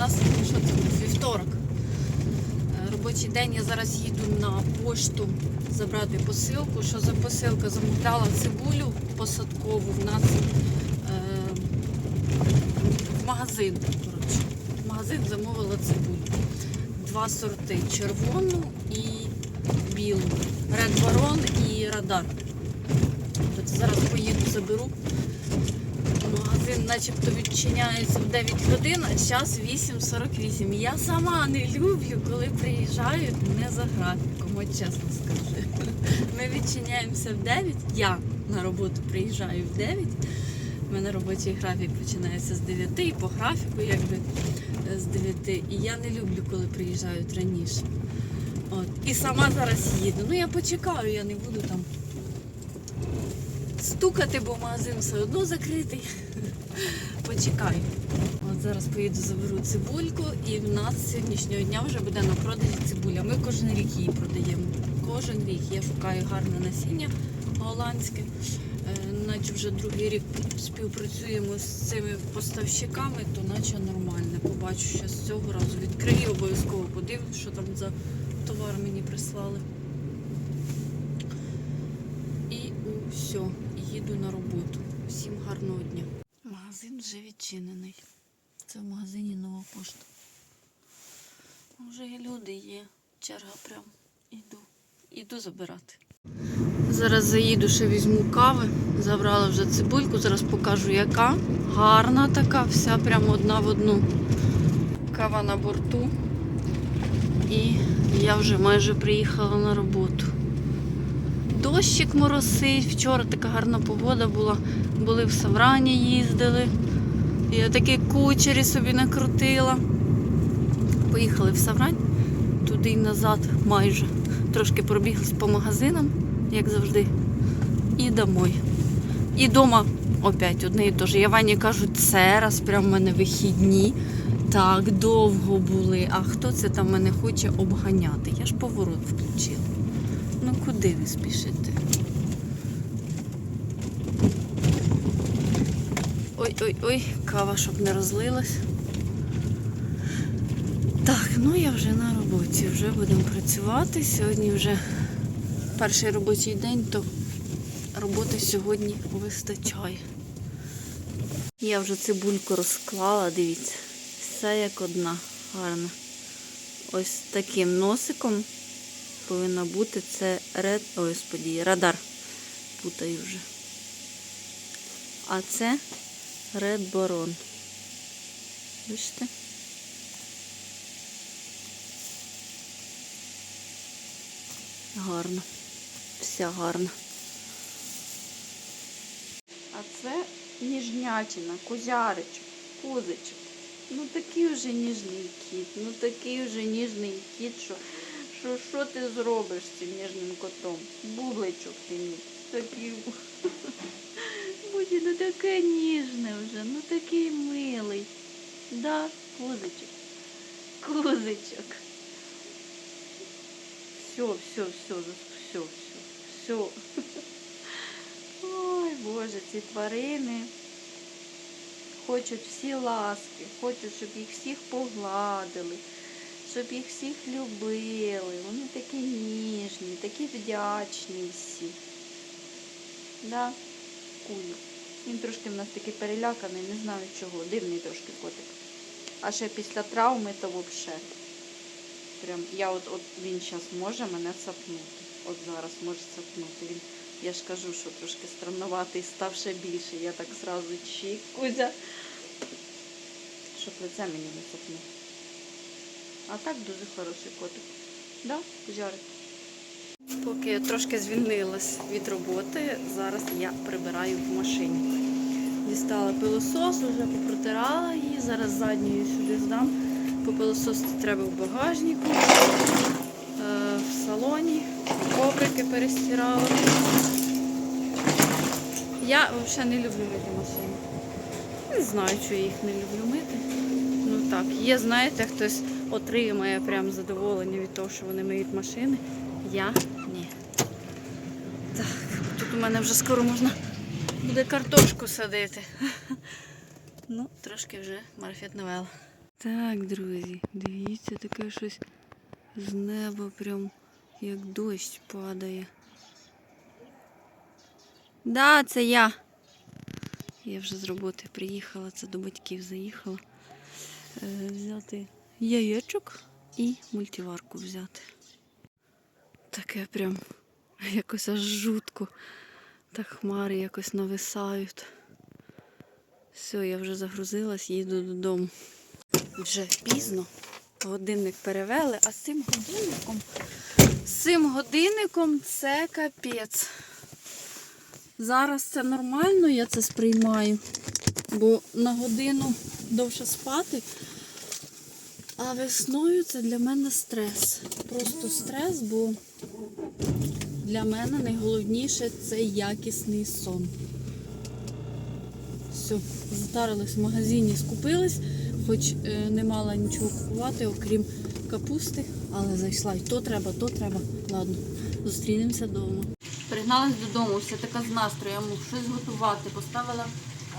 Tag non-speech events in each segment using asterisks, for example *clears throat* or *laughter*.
нас що це вівторок. Е, Робочий день я зараз їду на пошту забрати посилку. Що за посилка? Замовляла цибулю посадкову в нас е, в магазин. Коротше. В магазин замовила цибулю. Два сорти червону і білу. Ред Барон і Радар. Зараз поїду, заберу. Магазин начебто відчиняється в 9 годин, а час 8.48. Я сама не люблю, коли приїжджають не за графіком, от чесно скажу. *laughs* Ми відчиняємося в 9. Я на роботу приїжджаю в 9. У мене робочий графік починається з 9 і по графіку якби з 9. І я не люблю, коли приїжджають раніше. От. І сама зараз їду. Ну я почекаю, я не буду там стукати, бо магазин все одно закритий. Почекаю. От зараз поїду, заберу цибульку, і в нас з сьогоднішнього дня вже буде на продажі цибуля. Ми кожен рік її продаємо. Кожен рік я шукаю гарне насіння голландське. Е, Наче вже другий рік співпрацюємо з цими поставщиками, то наче нормально. Побачу, що з цього разу відкрию, обов'язково подивлюсь, що там за товар мені прислали. І все, їду на роботу. Всім гарного дня. Магазин вже відчинений. Це в магазині нова пошта. Вже є люди є. Черга прям. Іду. Іду забирати. Зараз заїду, ще візьму кави. Забрала вже цибульку, зараз покажу яка. Гарна така, вся прямо одна в одну. Кава на борту. І я вже майже приїхала на роботу. Дощик моросить, вчора така гарна погода була. Були в Саврані, їздили. Я такі кучері собі накрутила. Поїхали в Саврань, туди й назад майже. Трошки пробіглись по магазинам, як завжди. І домой. І дома опять одне і те ж. Я Вані кажу, це раз прям в мене вихідні. Так довго були. А хто це там мене хоче обганяти? Я ж поворот включила. Ну куди ви спішите? Ой-ой-ой, кава, щоб не розлилась. Так, ну я вже на роботі, вже будемо працювати. Сьогодні вже перший робочий день, то роботи сьогодні вистачає. Я вже цибульку розклала, дивіться. Все як одна, гарна. Ось таким носиком повинна бути це ред... Ой, господі, радар. Путаю вже. А це Ред Барон. Бачите? Гарно. Вся гарна. А це ніжнячина, козяричок, козичок. Ну такий вже ніжний кіт, ну такий вже ніжний кіт, що що, що ти зробиш з цим ніжним котом? Бубличок ти мій. Такий. Будь, ну таке ніжне вже, ну такий милий. Да, козичок. Козичок. Все, все, все, все, все, все. Ой, Боже, ці тварини хочуть всі ласки, хочуть, щоб їх всіх погладили, щоб їх всіх любили. Вони такі ніжні, такі вдячні всі. Да, кулі. Він трошки в нас такий переляканий, не знаю чого. Дивний трошки котик. А ще після травми то взагалі. Прям я от, от він зараз може мене цапнути. От зараз може цапнути. Він, я ж кажу, що трошки странноватий, став ще більше. Я так зразу чик, Кузя. Щоб лице мені не цапнув. А так дуже хороший котик. Да, Кузярик? Поки я трошки звільнилась від роботи, зараз я прибираю в машині. Дістала пилосос, вже попротирала її, зараз задньою сюди здам. Попилососити треба в багажнику, е, в салоні, коврики перестирала. Я взагалі не люблю мити машини. Не знаю, що я їх не люблю мити. Ну так, є, знаєте, хтось отримає прям задоволення від того, що вони миють машини. Я у мене вже скоро можна буде картошку садити. Ну, трошки вже марафет навела. Так, друзі, дивіться, таке щось з неба прям як дощ падає. Да, це я. Я вже з роботи приїхала, це до батьків заїхала. Е, взяти яєчок і мультиварку взяти. Таке прям якось аж жутко. Так хмари якось нависають. Все, я вже загрузилась, їду додому. Вже пізно. Годинник перевели, а з цим годинником, з цим годинником це капець. Зараз це нормально, я це сприймаю, бо на годину довше спати, а весною це для мене стрес. Просто стрес, бо для мене найголовніше це якісний сон. Все, затарились в магазині, скупились, хоч е, не мала нічого купувати, окрім капусти, але зайшла. І то треба, то треба. Ладно, зустрінемося вдома. Пригналась додому, все така з настроєм, щось готувати. Поставила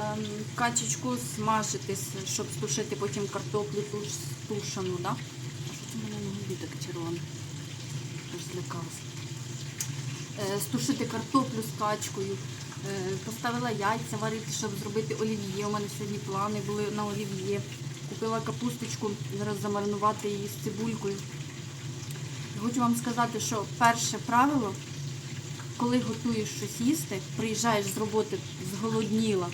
ем, качечку смажитись, щоб стушити потім картоплю туш, тушану, да? А що це мене на губі таке червоне? Аж. Е, стушити картоплю з качкою. Е, Поставила яйця варити, щоб зробити олів'є. У мене сьогодні плани були на олів'є. Купила капусточку, зараз замаринувати її з цибулькою. Хочу вам сказати, що перше правило, коли готуєш щось їсти, приїжджаєш з роботи зголодніла,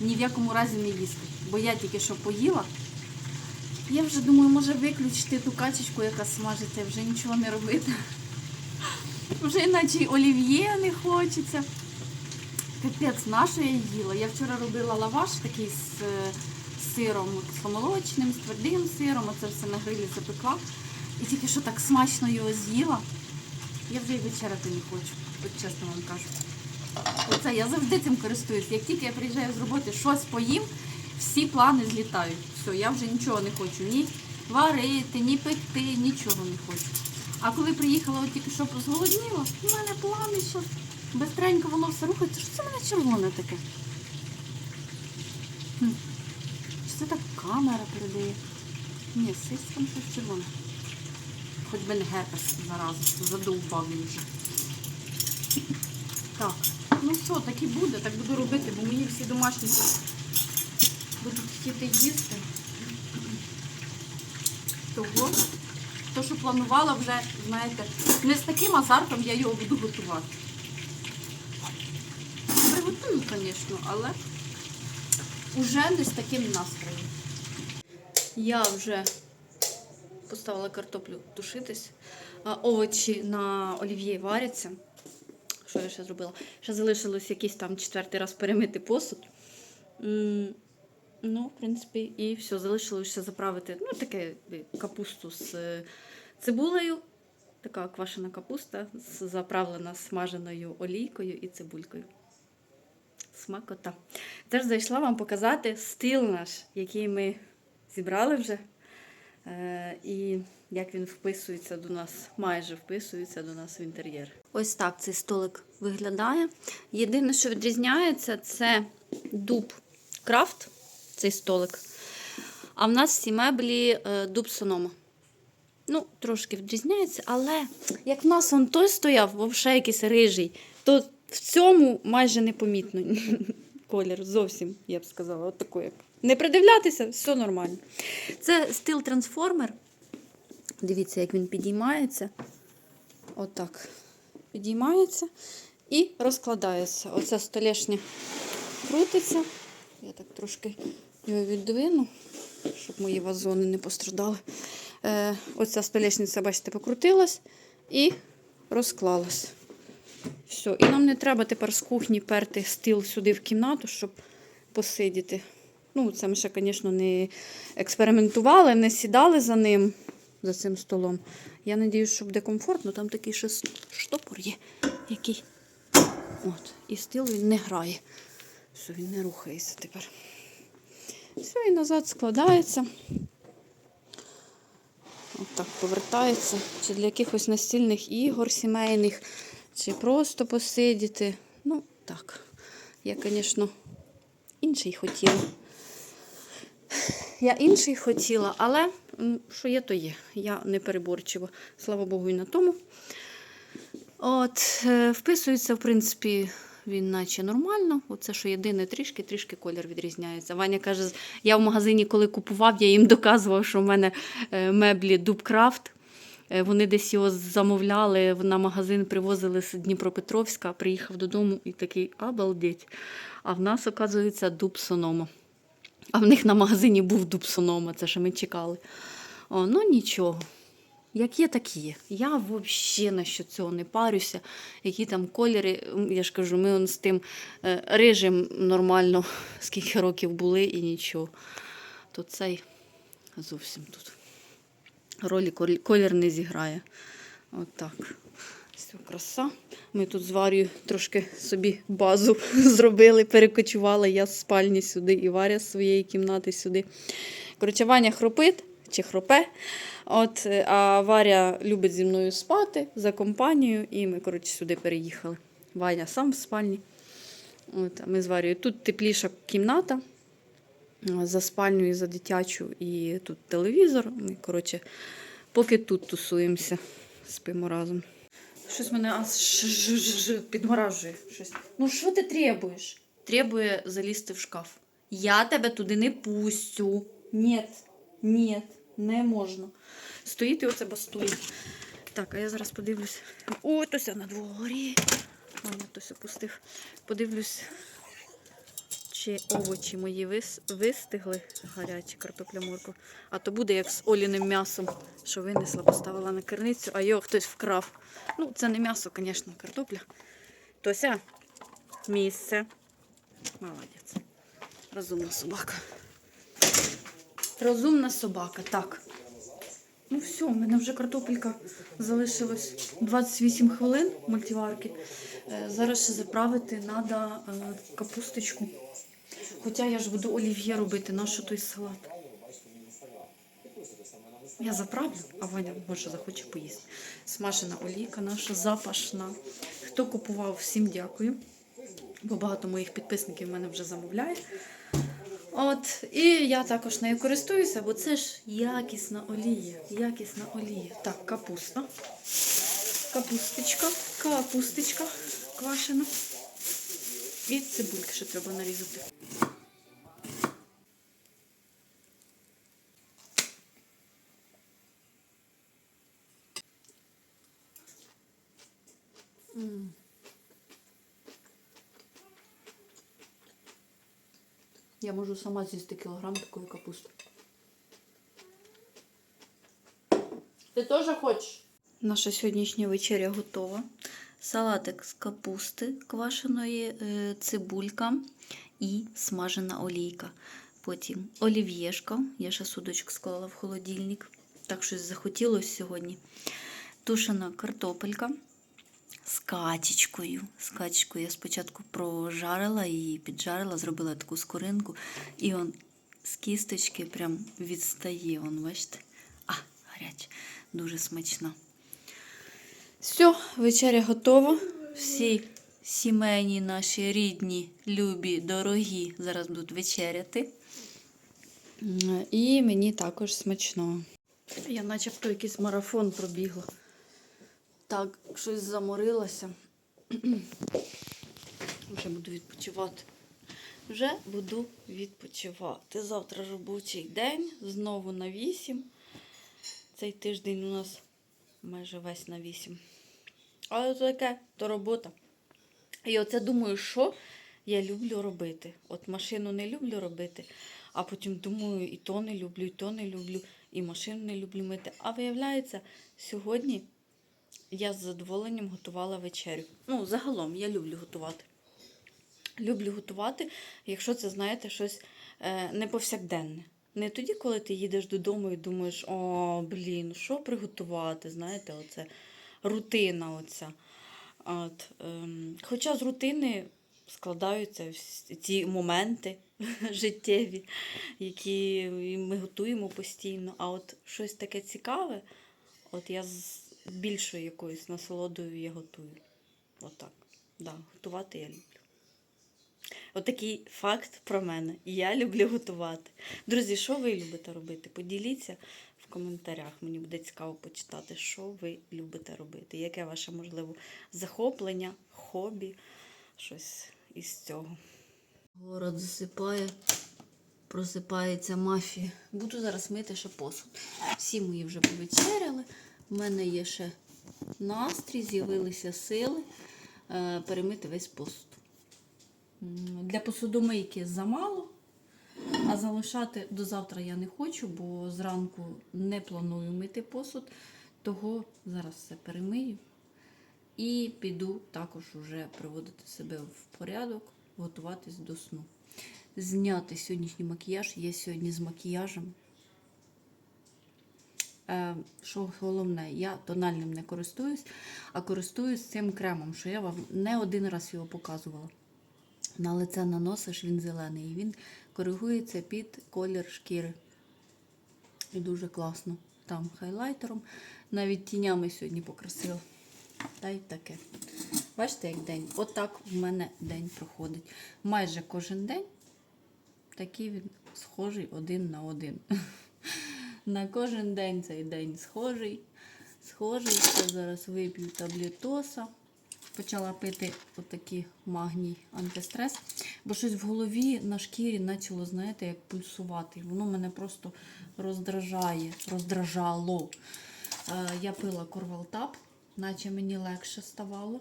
ні в якому разі не їсти. Бо я тільки що поїла. Я вже думаю, може виключити ту качечку, яка смажиться, вже нічого не робити. Вже іначе й олів'є не хочеться. Капець, на що я їла? Я вчора робила лаваш такий з е, сиром кисломолочним, з твердим сиром, оце все на грилі запекла. І тільки що так смачно його з'їла. Я вже й вечеряти не хочу, от чесно вам кажу. Оце я завжди цим користуюсь. Як тільки я приїжджаю з роботи, щось поїм, всі плани злітають. Все, я вже нічого не хочу. Ні варити, ні пекти, нічого не хочу. А коли приїхала, от тільки що зголодніла, у мене плани що бистренько воно все рухається. Що це в мене червоне таке? Чи це так камера передає? Ні, сиськом щось червоне. Хоч би не герпес зараз, задовбав він вже. Так, ну все, так і буде, так буду робити, бо мені всі домашні будуть хотіти їсти. Того, то, що планувала вже, знаєте, не з таким азартом я його буду готувати. Приготую, звісно, але вже не з таким настроєм. Я вже поставила картоплю тушитись, овочі на олів'є варяться. Що я ще зробила? Ще залишилось якийсь там четвертий раз перемити посуд. Ну, в принципі, і все, залишилося заправити ну, таке е, капусту з е, цибулею. Така квашена капуста, заправлена смаженою олійкою і цибулькою. Смакота. Теж зайшла вам показати стил наш, який ми зібрали вже. Е, і як він вписується до нас, майже вписується до нас в інтер'єр. Ось так цей столик виглядає. Єдине, що відрізняється, це дуб крафт, цей столик. А в нас всі меблі е, дуб сонома. Ну, трошки відрізняється, але як в нас он той стояв, вовше якийсь рижий, то в цьому майже непомітно *laughs* колір зовсім, я б сказала, от такий, як. Не придивлятися, все нормально. Це стил трансформер. Дивіться, як він підіймається. Отак. Підіймається і розкладається. Оця столешня крутиться. Я так трошки його віддвину, щоб мої вазони не пострадали. Е, оця столешниця, бачите, покрутилась і розклалась. Все. І нам не треба тепер з кухні перти стіл сюди в кімнату, щоб посидіти. Ну, це ми ще, звісно, не експериментували, не сідали за ним, за цим столом. Я сподіваюся, що буде комфортно. Там такий ще штопор є, який. От. І стіл він не грає. Все, він не рухається тепер. Все, і назад складається. От так повертається. Чи для якихось настільних ігор сімейних, чи просто посидіти. Ну, так. Я, звісно, інший хотіла. Я інший хотіла, але що є, то є. Я не переборчива. Слава Богу, і на тому. От, е, вписується, в принципі, він наче нормально. Оце що єдине, трішки, трішки колір відрізняється. Ваня каже, я в магазині, коли купував, я їм *laughs* доказував, що в мене е, меблі Дубкрафт. Е, Вони десь його замовляли, на магазин привозили з Дніпропетровська, приїхав додому і такий обалдеть. А в нас, оказується, дуб Сонома. А в них на магазині був дуб Сонома, це що ми чекали. О, ну нічого. Як є, так є. Я взагалі на що цього не парюся. Які там кольори, я ж кажу, ми з тим е, рижим нормально *laughs* скільки років були і нічого. То цей зовсім тут ролі колір не зіграє. От так. Все, краса. Ми тут з Варію трошки собі базу *laughs* зробили, перекочувала я з спальні сюди і Варя з своєї кімнати сюди. Коротше, Ваня хропить чи хропе. От, е, а Варя любить зі мною спати за компанією, і ми, коротше, сюди переїхали. Ваня сам в спальні. От, а ми з Варією. Тут тепліша кімната за спальню і за дитячу, і тут телевізор. Ми, коротше, поки тут тусуємося, спимо разом. Щось мене підморажує. Щось. Ну що ти требуєш? Требує залізти в шкаф. Я тебе туди не пустю. Ні, ні, не можна. Стоїть і оце бастує. Так, а я зараз подивлюсь. Ой, Тося на дворі. Ваня Тося пустив. Подивлюсь, чи овочі мої вис... вистигли гарячі картопля морква. А то буде як з оліним м'ясом, що винесла, поставила на керницю, а його хтось вкрав. Ну, це не м'ясо, звісно, картопля. Тося, місце. Молодець. Розумна собака. Розумна собака, так. Ну все, у мене вже картопелька залишилось 28 хвилин мультиварки. Е, Зараз ще заправити треба капусточку. Хоча я ж буду олів'є робити, на що той салат. Я заправлю, а Ваня може захоче поїсти. Смажена олійка наша запашна. Хто купував, всім дякую. Бо багато моїх підписників мене вже замовляє. От, і я також нею користуюся, бо це ж якісна олія. Якісна олія. Так, капуста. Капусточка, капусточка квашена. І цибульки ще треба нарізати. Сама з'їсти кілограм такої капусти. Ти теж хочеш? Наша сьогоднішня вечеря готова. Салатик з капусти квашеної, е, цибулька і смажена олійка. Потім олів'єшка. Я ще судочок склала в холодильник. Так щось захотілося сьогодні. Тушена картопелька з качечкою. З качечкою я спочатку прожарила і піджарила, зробила таку скоринку. І он з кісточки прям відстає. Он, бачите? А, гаряче, дуже смачна. Все, вечеря готова. Всі сімейні наші рідні, любі, дорогі зараз будуть вечеряти. І мені також смачно. Я начебто якийсь марафон пробігла. Так, щось заморилася. *clears throat* Вже буду відпочивати. Вже буду відпочивати. Завтра робочий день, знову на 8. Цей тиждень у нас майже весь на 8. Але то таке, то робота. І оце думаю, що я люблю робити. От машину не люблю робити, а потім думаю, і то не люблю, і то не люблю, і машину не люблю мити. А виявляється, сьогодні я з задоволенням готувала вечерю. Ну, загалом я люблю готувати. Люблю готувати, якщо це, знаєте, щось е, не повсякденне. Не тоді, коли ти їдеш додому і думаєш, о, блін, що приготувати, знаєте, оце рутина оця. От, ем, хоча з рутини складаються ці моменти *laughs* життєві, які ми готуємо постійно. А от щось таке цікаве, от я з більшою якоюсь насолодою я готую. Отак. Да, готувати я люблю. Отакий факт про мене. Я люблю готувати. Друзі, що ви любите робити? Поділіться в коментарях. Мені буде цікаво почитати, що ви любите робити. Яке ваше, можливо, захоплення, хобі, щось із цього. Город засипає, просипається мафія. Буду зараз мити ще посуд. Всі мої вже повечеряли. У мене є ще настрій, з'явилися сили е, перемити весь посуд. Для посудомийки замало, а залишати до завтра я не хочу, бо зранку не планую мити посуд. Того зараз все перемию і піду також уже приводити себе в порядок, готуватись до сну. Зняти сьогоднішній макіяж. Я сьогодні з макіяжем. Е, що головне, я тональним не користуюсь, а користуюсь цим кремом, що я вам не один раз його показувала. На лице наносиш, він зелений. І він коригується під колір шкіри. І дуже класно. Там хайлайтером, навіть тінями сьогодні покрасила. Та й таке. Бачите, як день? Отак в мене день проходить. Майже кожен день такий він схожий один на один. *laughs* На кожен день цей день схожий. Схожий. Я зараз вип'ю таблетоса. Почала пити отакий магній антистрес, бо щось в голові на шкірі почало, знаєте, як пульсувати. Воно мене просто роздражає, роздражало. Е, Я пила корвалтап, наче мені легше ставало.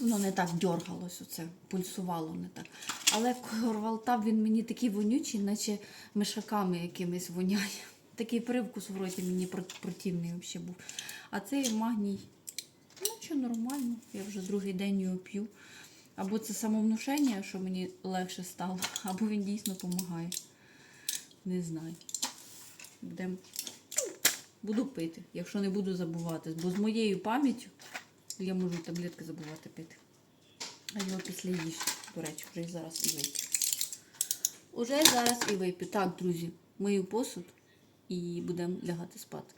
Воно не так дергалось, оце, пульсувало не так. Але корвалтап він мені такий вонючий, наче мишаками якимись воняє. Такий привкус в роті мені противний взагалі був. А цей магній, ну що нормально, я вже другий день його п'ю. Або це самовнушення, що мені легше стало, *laughs* або він дійсно допомагає. Не знаю. Будем... Буду пити, якщо не буду забувати. Бо з моєю пам'яттю я можу таблетки забувати пити. А його після їжі, до речі, вже зараз і вип'ю. Уже зараз і вип'ю. Так, друзі, мию посуд і будемо лягати спати.